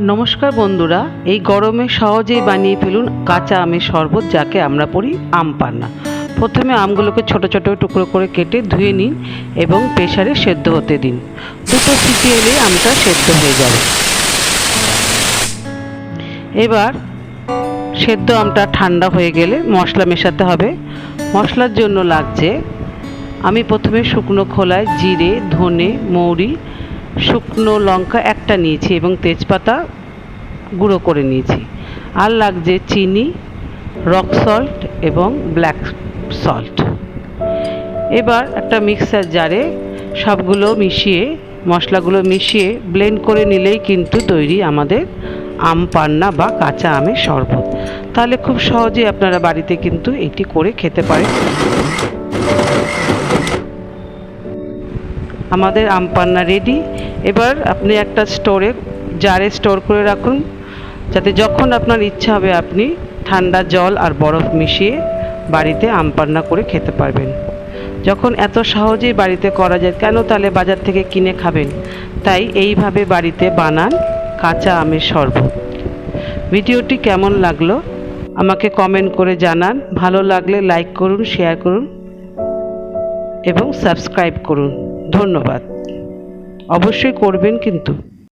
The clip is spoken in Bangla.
নমস্কার বন্ধুরা, এই গরমে সহজেই বানিয়ে ফেলুন কাঁচা আমের শরবত যাকে আমরা পড়ি আম পান্না। প্রথমে আমগুলোকে ছোট ছোট টুকরো করে কেটে ধুয়ে নিন এবং প্রেসারে সেদ্ধ হতে দিন। দুটো সিটি এলে আমটা সেদ্ধ হয়ে যাবে। এবার সেদ্ধ আমটা ঠান্ডা হয়ে গেলে মশলা মেশাতে হবে। মশলার জন্য লাগছে, আমি প্রথমে শুকনো খোলায় জিরে, ধনে, মৌরি শুকনো লঙ্কা একটা নিয়েছি এবং তেজপাতা গুঁড়ো করে নিয়েছি। আর লাগছে চিনি রক সল্ট এবং ব্ল্যাক সল্ট এবার একটা মিক্সার জারে সবগুলো মিশিয়ে, মশলাগুলো মিশিয়ে ব্লেন্ড করে নিলেই কিন্তু তৈরি আমাদের আম পান্না বা কাঁচা আমের শরবত। তাহলে খুব সহজেই আপনারা বাড়িতে কিন্তু এটি করে খেতে পারেন। আমাদের আম পান্না রেডি এবার আপনি একটা স্টোরে জারে স্টোর করে রাখুন। যাতে যখন আপনার ইচ্ছা হবে আপনি ঠান্ডা জল আর বরফ মিশিয়ে বাড়িতে আম পান্না করে খেতে পারবেন। যখন এত সহজেই বাড়িতে করা যায়, কেন তাহলে বাজার থেকে কিনে খাবেন? তাই এইভাবে বাড়িতে বানান কাঁচা আমের শরবত। ভিডিওটি কেমন লাগল? আমাকে কমেন্ট করে জানান। ভালো লাগলে লাইক করুন শেয়ার করুন এবং সাবস্ক্রাইব করুন। ধন্যবাদ। অবশ্যই করবেন কিন্তু।